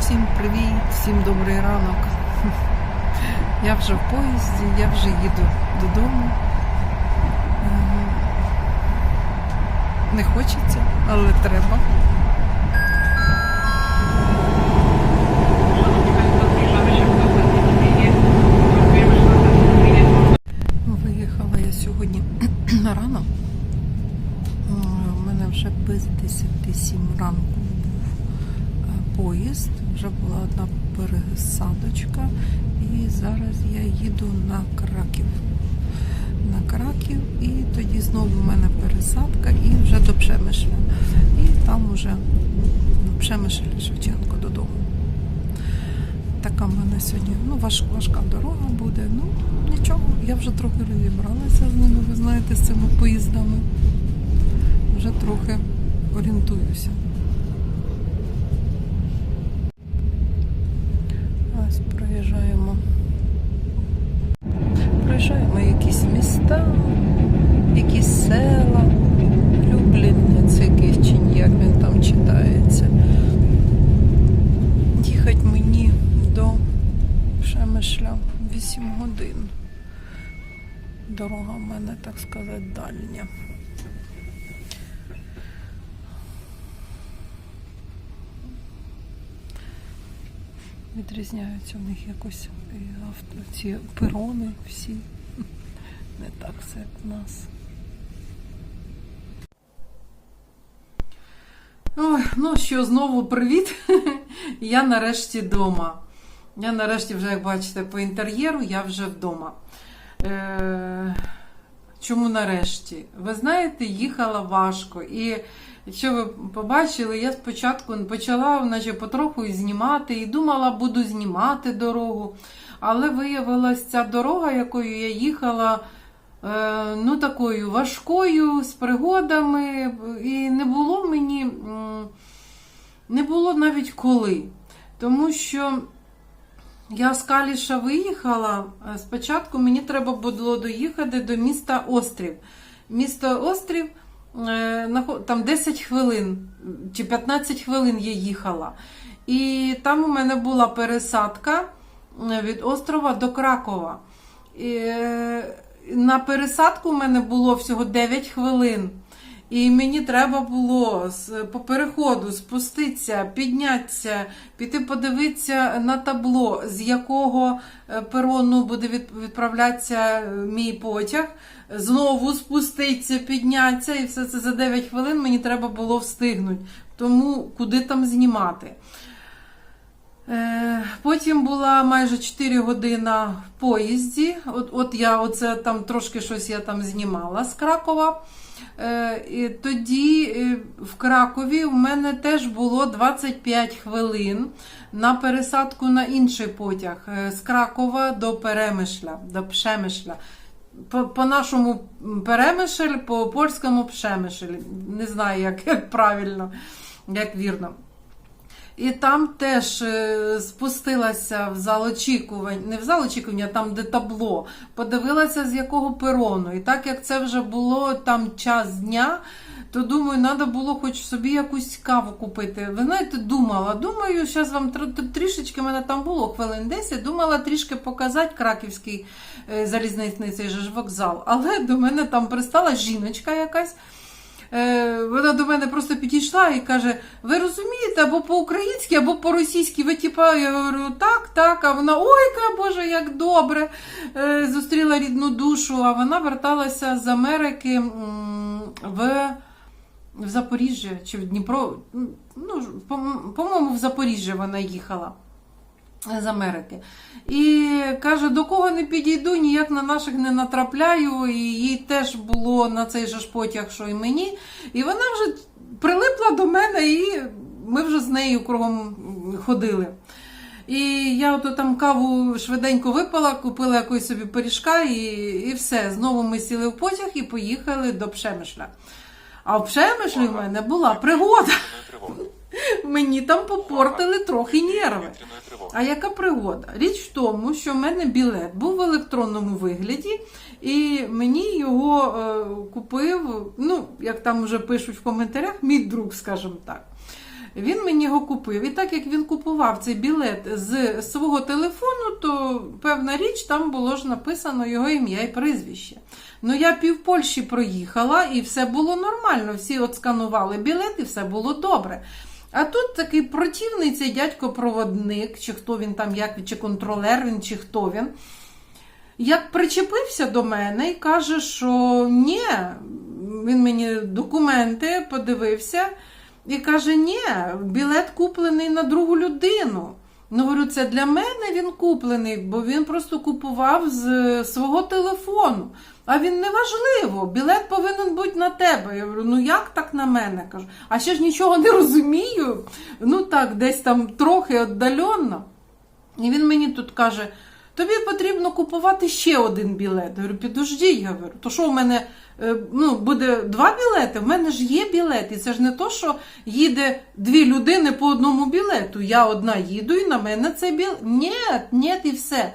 Всім привіт, всім добрий ранок. Я вже в поїзді, я вже їду додому. Ем, Не хочеться, але треба. Виїхала я сьогодні рано. У мене вже без 10 ранку був поїзд, вже була одна пересадочка, і зараз я їду на Краків. На Краків, і тоді знову в мене пересадка, і вже до Пшемишля. І там уже Пшемишль Шевченко додому. Така в мене сьогодні ну, важ, важка дорога буде. Ну, нічого, я вже трохи розібралася з ними, ви знаєте, з цими поїздами. Вже трохи орієнтуюся. Ось проїжджаємо. Проїжджаємо якісь міста, якісь села. Люблінець якийсь чи ні, як він там читається. Їхати мені до Шемишля 8 годин. Дорога в мене, так сказати, дальня. Відрізняються в них якось авто, ці перони всі. Не так все як в нас. Ой, ну що, знову привіт. Я нарешті вдома. Я нарешті вже, як бачите, по інтер'єру я вже вдома. Е, чому нарешті? Ви знаєте, їхала важко. І якщо ви побачили, я спочатку почала наче потроху знімати, і думала, буду знімати дорогу. Але виявилася ця дорога, якою я їхала, е, ну такою важкою, з пригодами, і не було мені, не було навіть коли. Тому що я з Каліша виїхала. е, Спочатку мені треба було доїхати до міста Острів. Місто Острів там 10 хвилин чи 15 хвилин я їхала. І там у мене була пересадка е, від острова до Кракова. І, е, на пересадку у мене було всього 9 хвилин. І мені треба було по переходу спуститися, піднятися, піти подивитися на табло, з якого е, перону буде відправлятися е, мій потяг. Знову спуститися, піднятися, і все це за 9 хвилин мені треба було встигнути. Тому куди там знімати? Е, Потім була майже 4 години в поїзді. От, от я оце там трошки щось я там знімала з Кракова. Е, тоді е, в Кракові в мене теж було 25 хвилин на пересадку на інший потяг е, з Кракова до Перемишля, до Пшемишля. По, нашому Перемишель, по польському Пшемишель. Не знаю, як правильно, як вірно. І там теж е, спустилася в зал очікувань, не в зал очікування, а там, де табло, подивилася, з якого перону. І так як це вже було там час дня, то думаю, треба було хоч собі якусь каву купити. Ви знаєте, думала, думаю, зараз вам трішечки мене там було хвилин 10, думала трішки показати краківський е, залізницний цей ж вокзал. Але до мене там пристала жіночка якась. Е, Вона до мене просто підійшла і каже: Ви розумієте, або по-українськи, або по-російськи. Ви типа, я говорю, так, так. А вона, ой, ка, Боже, як добре. Е, Зустріла рідну душу, а вона верталася з Америки в, в Запоріжжя чи в Дніпро. Ну, по- по-моєму, в Запоріжжя вона їхала з Америки. І каже, до кого не підійду, ніяк на наших не натрапляю. І їй теж було на цей же ж потяг, що і мені. І вона вже прилипла до мене, і ми вже з нею кругом ходили. І я ото там каву швиденько випила, купила якось собі пиріжка, і, і все. Знову ми сіли в потяг і поїхали до Пшемишля. А в Пшемишлі в мене була пригода. Мені там попортили трохи нерви. А яка пригода? Річ в тому, що в мене білет був в електронному вигляді, і мені його е, купив, ну, як там вже пишуть в коментарях, мій друг, скажімо так. Він мені його купив. І так як він купував цей білет з свого телефону, то певна річ там було ж написано його ім'я і прізвище. Ну я пів Польщі проїхала, і все було нормально. Всі от сканували білет, і все було добре. А тут такий противний цей дядько-проводник, чи хто він там, як чи контролер він, чи хто він. Як причепився до мене і каже, що ні, він мені документи подивився і каже: ні, білет куплений на другу людину. Ну, говорю, це для мене він куплений, бо він просто купував з свого телефону. А він не важливо, білет повинен бути на тебе. Я говорю, ну як так на мене? кажу. А ще ж нічого не розумію. Ну так, десь там трохи віддалено. І він мені тут каже: тобі потрібно купувати ще один білет. Я говорю, підождіть, я говорю, то що в мене е, ну, буде два білети? В мене ж є білет. І це ж не то, що їде дві людини по одному білету. Я одна їду і на мене цей білет. Ні, ні, і все.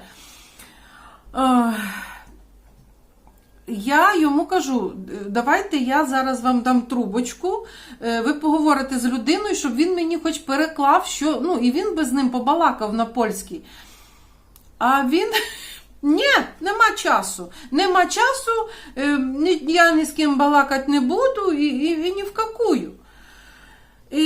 Я йому кажу, давайте я зараз вам дам трубочку, е, ви поговорите з людиною, щоб він мені хоч переклав, що. Ну, і він би з ним побалакав на польській. А він. Ні, нема часу. Нема часу, е, я ні з ким балакати не буду і, і, і ні в какую. І,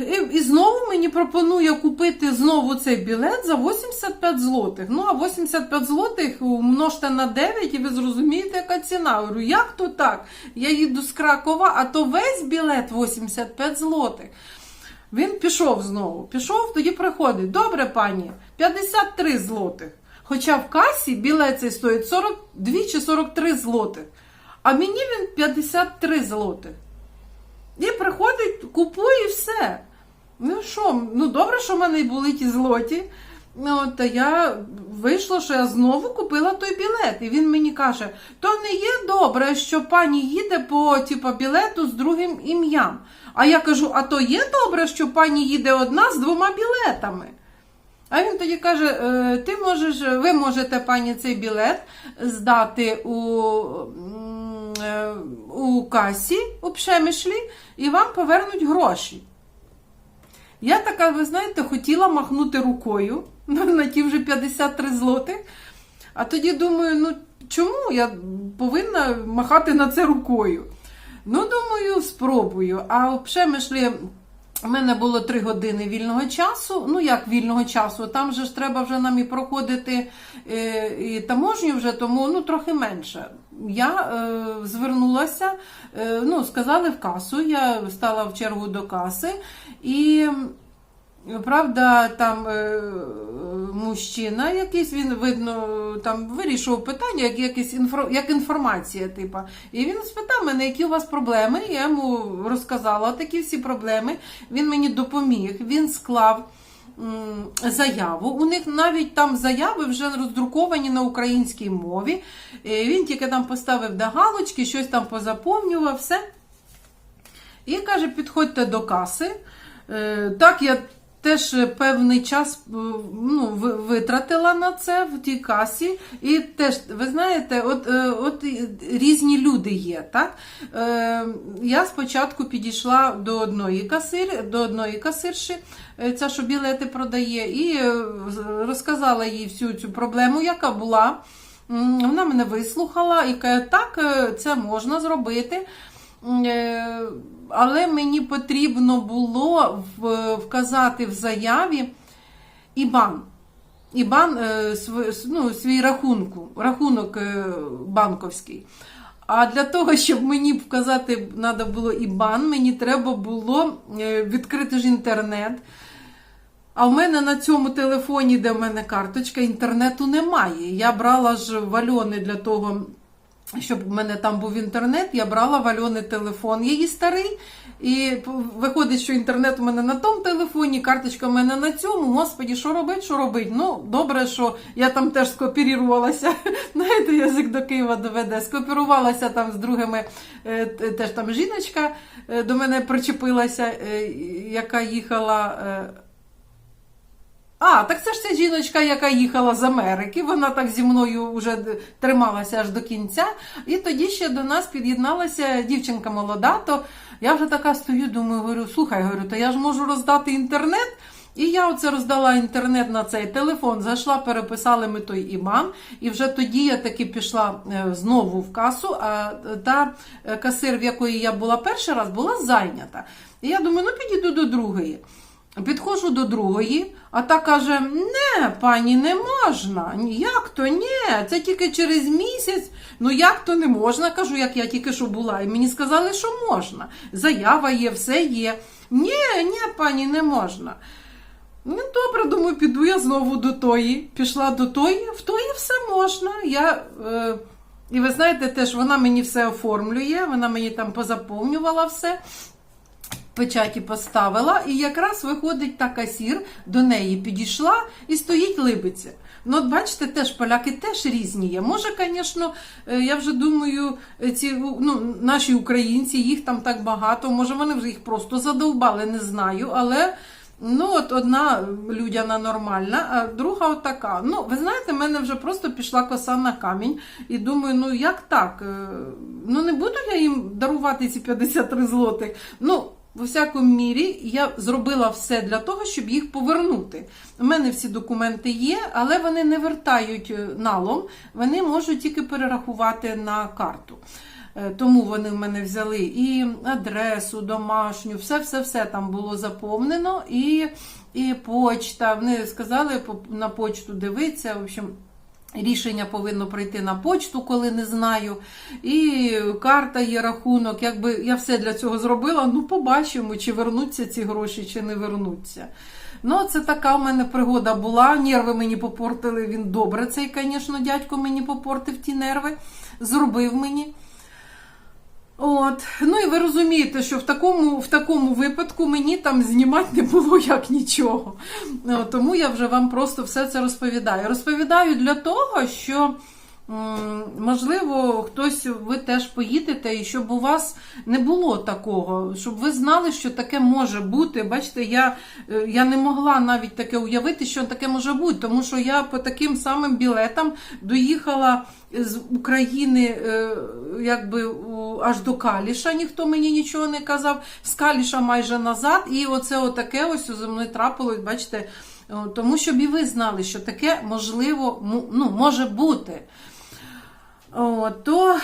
і, і знову мені пропонує купити знову цей білет за 85 злотих. Ну, а 85 злотих умножте на 9, і ви зрозумієте, яка ціна. Говорю, як то так? Я їду з Кракова, а то весь білет 85 злотих. Він пішов знову. Пішов, тоді приходить. Добре, пані, 53 злотих. Хоча в касі білет цей стоїть 42 чи 43 злотих. А мені він 53 злотих. І приходить, купує все. Ну що, ну добре, що в мене були ті злоті. Ну, та я вийшло, що я знову купила той білет. І він мені каже: то не є добре, що пані їде по типу, білету з другим ім'ям. А я кажу: а то є добре, що пані їде одна з двома білетами. А він тоді каже: «Е, ти можеш, ви можете, пані, цей білет здати у, е, у касі у Пшемишлі і вам повернуть гроші. Я така, ви знаєте, хотіла махнути рукою на ті вже 53 злотих. А тоді думаю, ну чому я повинна махати на це рукою? Ну, думаю, спробую. А Пшемишлі у мене було 3 години вільного часу. Ну, як вільного часу, там же ж треба вже нам і проходити е, і таможню вже, тому ну, трохи менше. Я е, звернулася, е, ну, сказали в касу, я стала в чергу до каси. І Правда, там е, мужчина якийсь, він видно, там вирішував питання, як, якісь інфро, як інформація, типа. І він спитав мене, які у вас проблеми. Я йому розказала такі всі проблеми. Він мені допоміг, він склав заяву. У них навіть там заяви вже роздруковані на українській мові. Він тільки там поставив до галочки, щось там позаповнював, все. І каже, підходьте до каси. Е, Так, я теж певний час е, ну, витратила на це в тій касі. І теж, ви знаєте, от, е, от різні люди є. Так? Е, Я спочатку підійшла до одної касир, до одної касирші, ця, що білети продає, і розказала їй всю цю проблему, яка була. Вона мене вислухала і каже, так, це можна зробити. Але мені потрібно було вказати в заяві ІБАН. ІБАН е, ну, свій рахунку, рахунок е, банковський. А для того, щоб мені вказати, треба було ІБАН, мені треба було е, відкрити ж інтернет. А в мене на цьому телефоні, де в мене карточка, інтернету немає. Я брала ж в Альони для того щоб в мене там був інтернет, я брала в Альони телефон, її старий. І виходить, що інтернет у мене на тому телефоні, карточка в мене на цьому. Господі, що робить, що робить? Ну, добре, що я там теж скопірувалася. Знаєте, язик до Києва доведе. Скопірувалася там з другими, е, теж там жіночка е, до мене причепилася, е, яка їхала. А, так це ж ця жіночка, яка їхала з Америки. Вона так зі мною вже трималася аж до кінця. І тоді ще до нас під'єдналася дівчинка молода. То я вже така стою, думаю, говорю, слухай, говорю, то я ж можу роздати інтернет. І я оце роздала інтернет на цей телефон, зайшла, переписали ми той іман, і вже тоді я таки пішла е, знову в касу, а е, та е, касир, в якої я була перший раз, була зайнята. І я думаю, ну підійду до другої. Підходжу до другої, а та каже: Не, пані, не можна. Як то ні? Це тільки через місяць. Ну як то не можна? Кажу, як я тільки що була. І мені сказали, що можна. Заява є, все є. Ні, ні, пані, не можна. Ну, добре, думаю, піду я знову до тої. Пішла до тої, в тої все можна. Я, е, і ви знаєте, теж вона мені все оформлює, вона мені там позаповнювала все печаті поставила, і якраз виходить та касір, до неї підійшла і стоїть либиться. Ну, от бачите, теж поляки теж різні є. Може, звісно, е, я вже думаю, е, ці ну, наші українці, їх там так багато, може, вони вже їх просто задовбали, не знаю, але. Ну, от одна людяна нормальна, а друга отака. Ну, ви знаєте, в мене вже просто пішла коса на камінь. І думаю, ну як так? Е, Ну не буду я їм дарувати ці 53 злотих. Ну, в усякому мірі я зробила все для того, щоб їх повернути. У мене всі документи є, але вони не вертають е, налом, вони можуть тільки перерахувати на карту. Е, Тому вони в мене взяли і адресу, домашню, все-все-все там було заповнено, і, і почта. Вони сказали на почту дивитися. В общем, Рішення повинно прийти на почту, коли не знаю. І карта є рахунок. Якби я все для цього зробила, ну побачимо, чи вернуться ці гроші, чи не вернуться. Ну, це така в мене пригода була. Нерви мені попортили. Він добре. Цей, звісно, дядько мені попортив ті нерви, зробив мені. От. Ну і ви розумієте, що в такому, в такому випадку мені там знімати не було як нічого. Ну, Тому я вже вам просто все це розповідаю. Розповідаю для того, що. Можливо, хтось ви теж поїдете, і щоб у вас не було такого, щоб ви знали, що таке може бути. Бачите, я, е, я не могла навіть таке уявити, що таке може бути, тому що я по таким самим білетам доїхала з України е, якби аж до Каліша, ніхто мені нічого не казав. З Каліша майже назад, і оце отаке ось зі мною трапилось, бачите, тому щоб і ви знали, що таке можливо ну, може бути. То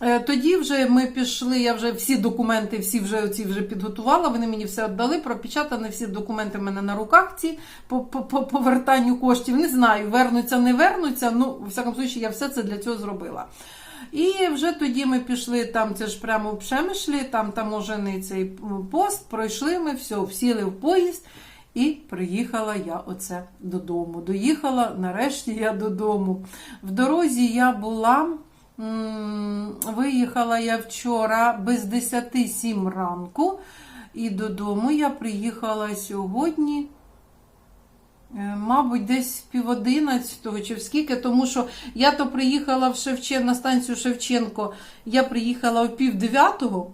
Е, Тоді вже ми пішли, я вже всі документи, всі вже оці вже підготувала. Вони мені все віддали, пропечатані всі документи в мене на руках. Ці по, по, по повертанню коштів. Не знаю, вернуться, не вернуться. Ну, в всякому случаї, я все це для цього зробила. І вже тоді ми пішли там, це ж прямо в Пшемишлі, там таможений цей пост, пройшли ми, все, сіли в поїзд. І приїхала я оце додому. Доїхала нарешті я додому. В дорозі я була. Виїхала я вчора без 10 7 ранку, і додому я приїхала сьогодні, е, мабуть, десь пів одинадцятого чи в скільки, тому що я то приїхала в Шевчен, на станцію Шевченко, я приїхала о пів дев'ятого.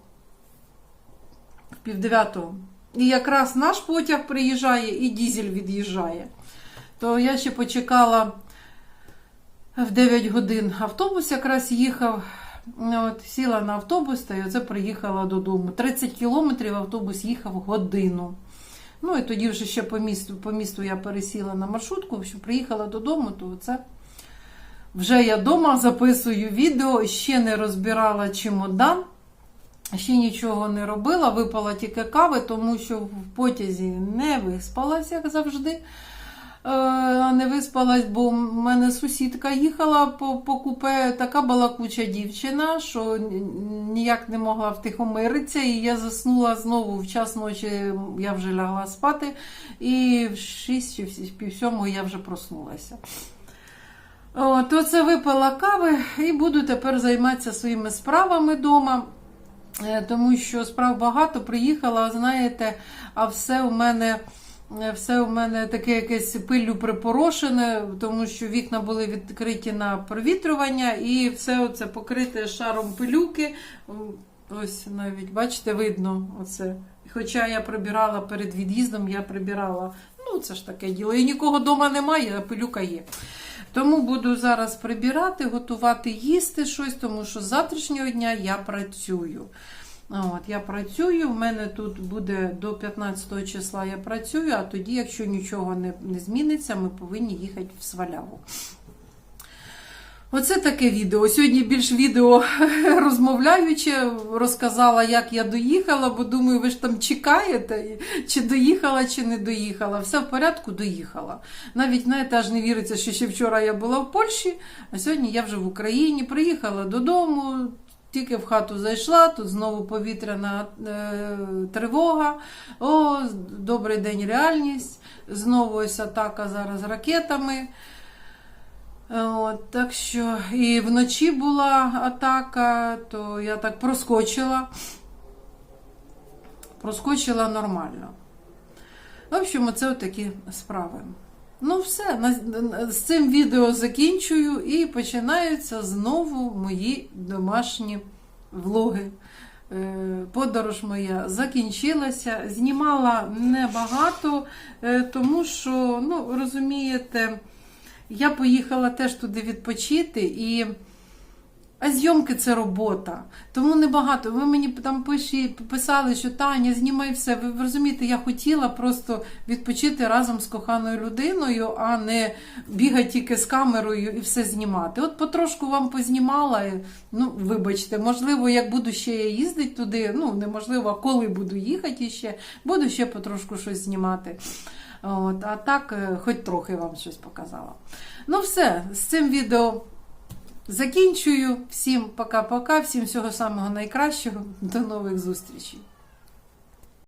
Пів дев'ятого. І якраз наш потяг приїжджає і дізель від'їжджає. То я ще почекала в 9 годин. Автобус якраз їхав. От, сіла на автобус та й оце приїхала додому. 30 кілометрів автобус їхав годину. Ну і тоді вже ще по місту, по місту я пересіла на маршрутку, що приїхала додому, то це вже я вдома записую відео, ще не розбирала чемодан. Ще нічого не робила, випала тільки кави, тому що в потязі не виспалась, як завжди. Е, А не виспалась, бо в мене сусідка їхала по, по купе, така балакуча дівчина, що ніяк не могла втихомиритися, і я заснула знову в час ночі, я вже лягла спати, і в 6 чи в пів я вже проснулася. От, оце випила кави і буду тепер займатися своїми справами вдома. Тому що справ багато приїхала, знаєте, а все у мене. е, Все у мене таке якесь пиллю припорошене, тому що вікна були відкриті на провітрювання, і все це покрите шаром пилюки. Ось навіть, бачите, видно оце. Хоча я прибирала перед від'їздом, я прибирала. Ну, це ж таке діло. І нікого вдома немає, а пилюка є. Тому буду зараз прибирати, готувати, їсти щось, тому що з завтрашнього дня я працюю. От, я працюю, в мене тут буде до 15 числа я працюю, а тоді, якщо нічого не, не зміниться, ми повинні їхати в сваляву. Оце таке відео. Сьогодні більш відео розмовляюче, розказала, як я доїхала, бо думаю, ви ж там чекаєте, чи доїхала, чи не доїхала. Все в порядку, доїхала. Навіть, знаєте, аж не віриться, що ще вчора я була в Польщі, а сьогодні я вже в Україні. Приїхала додому, тільки в хату зайшла, тут знову повітряна е, тривога. О, добрий день, реальність. Знову ось атака зараз ракетами. От, так що і вночі була атака, то я так проскочила. Проскочила нормально. В общем, це такі справи. Ну, все, з цим відео закінчую і починаються знову мої домашні влоги. Е, Подорож моя закінчилася. Знімала небагато, е, тому що, ну, розумієте, я поїхала теж туди відпочити і. А зйомки це робота. Тому небагато. Ви мені там пиші, писали, що Таня, знімай все. Ви розумієте, я хотіла просто відпочити разом з коханою людиною, а не бігати тільки з камерою і все знімати. От потрошку вам познімала. Ну, вибачте, можливо, як буду ще їздити туди, ну неможливо, а коли буду їхати ще, буду ще потрошку щось знімати. От, а так, е, хоч трохи вам щось показала. Ну, все, з цим відео закінчую. Всім пока-пока, всім всього самого найкращого. До нових зустрічей.